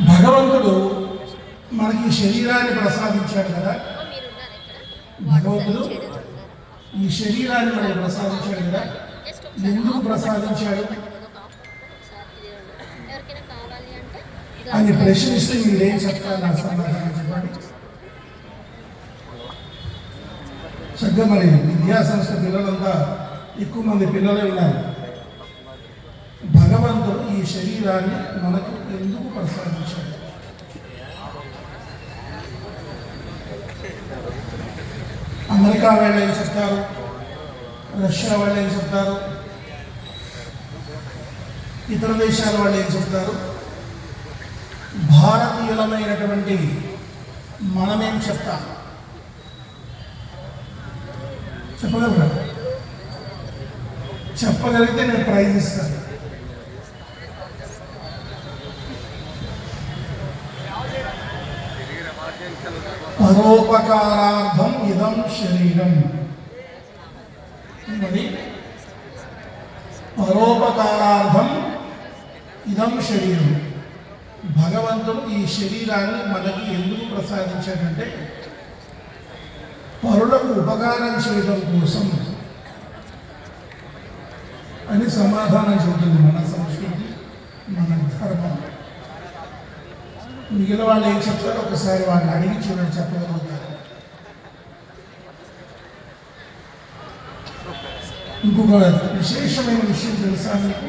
భగవంతుడు మనకి ఈ శరీరాన్ని ప్రసాదించాడు కదా. భగవంతుడు ఈ శరీరాన్ని మనకి ప్రసాదించాడు కదా. ఎందుకు ప్రసాదించాడు? అని ప్రశ్నిస్తే మీరేం చెప్తారు? నా సమాధానం చెప్పండి. చక్కగా మరి విద్యా సంస్థ పిల్లలంతా ఎక్కువ మంది పిల్లలే ఉన్నారు. శరీరాన్ని మనకు ఎందుకు ప్రసాదించాడు అమెరికా వాళ్ళు ఏం చెప్తారు? రష్యా వాళ్ళు ఏం చెప్తారు? ఇతర దేశాల వాళ్ళు ఏం చెప్తారు? భారతీయులమైనటువంటి మనమేం చెప్తాం? చెప్పగలరా? చెప్పగలిగితే నేను ప్రైజ్ ఇస్తాను. పరోపకారార్థం ఇదం శరీరం. ఏమది పరోపకారార్థం ఇదం శరీరం. భగవంతుడు ఈ శరీరాన్ని మనకి ఎందుకు ప్రసాదించాడంటే పరులకు ఉపకారం చేయడం కోసం అని సమాధానం చెబుతుంది మనసు. మిగిలిన వాళ్ళు ఏం చెప్తారో ఒకసారి వాళ్ళని అడిగి చూడండి చెప్పగలుగుతారు? ఇంకొక విశేషమైన విషయం తెలుసా మీకు?